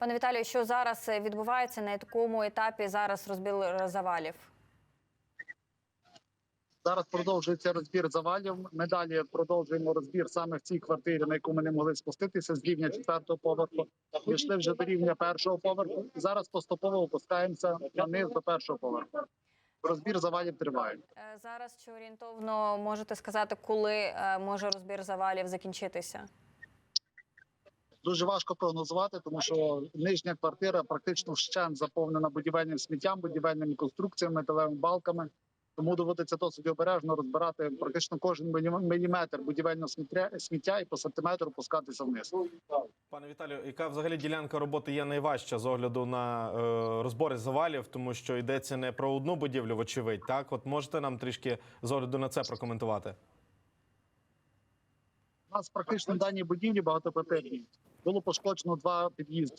Пане Віталію, що зараз відбувається на якому етапі зараз розбір завалів? Зараз продовжується розбір завалів. Ми далі продовжуємо розбір саме в цій квартирі, на яку ми не могли спуститися з рівня четвертого поверху. Пішли вже до рівня першого поверху. Зараз поступово опускаємося на низ до першого поверху. Розбір завалів триває. Е, Зараз чи орієнтовно можете сказати, коли е, може розбір завалів закінчитися? Дуже важко прогнозувати, тому що нижня квартира практично вщент заповнена будівельним сміттям, будівельними конструкціями, металевими балками. Тому доводиться досить обережно розбирати практично кожен мілі- міліметр будівельного сміття, сміття і по сантиметру опускатися вниз. Пане Віталію, яка взагалі ділянка роботи є найважча з огляду на е, розбори завалів, тому що йдеться не про одну будівлю, вочевидь. Так, от можете нам трішки з огляду на це прокоментувати? У нас практично в даній будівлі багатоквартирній було пошкоджено два під'їзди.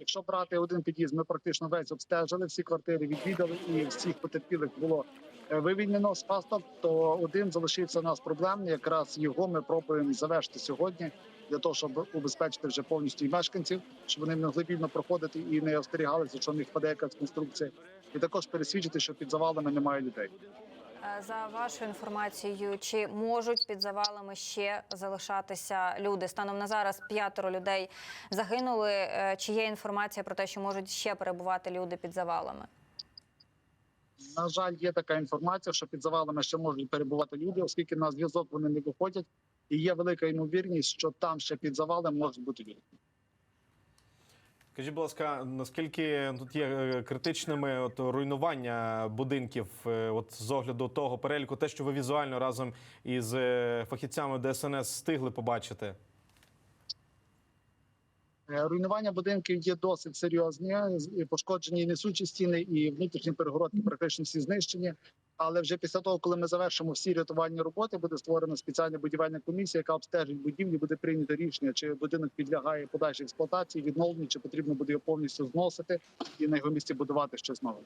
Якщо брати один під'їзд, ми практично весь обстежили всі квартири, відвідали і всіх потерпілих було е, вивільнено з пасток, то один залишився у нас проблемний. Якраз його ми пробуємо завершити сьогодні для того, щоб убезпечити вже повністю і мешканців, щоб вони могли вільно проходити і не остерігалися, що в них впаде якась конструкція, і також пересвідчити, що під завалами немає людей. Е, За вашою інформацією, чи можуть під завалами ще залишатися люди? Станом на зараз п'ятеро людей загинули. Е, Чи є інформація про те, що можуть ще перебувати люди під завалами? На жаль, є така інформація, що під завалами ще можуть перебувати люди, оскільки на зв'язок вони не виходять, і є велика ймовірність, що там ще під завалами можуть бути люди. Скажіть, будь ласка, наскільки тут є е, критичними от руйнування будинків, е, от з огляду того переліку, те, що ви візуально разом із е, фахівцями ДСНС встигли побачити? Руйнування будинків є досить серйозні. Пошкоджені несучі стіни, і внутрішні перегородки практично всі знищені. Але вже після того, коли ми завершимо всі рятувальні роботи, буде створена спеціальна будівельна комісія, яка обстежить будівлі, буде прийнято рішення, чи будинок підлягає подальшій експлуатації, відновленню, чи потрібно буде його повністю зносити і на його місці будувати щось нове.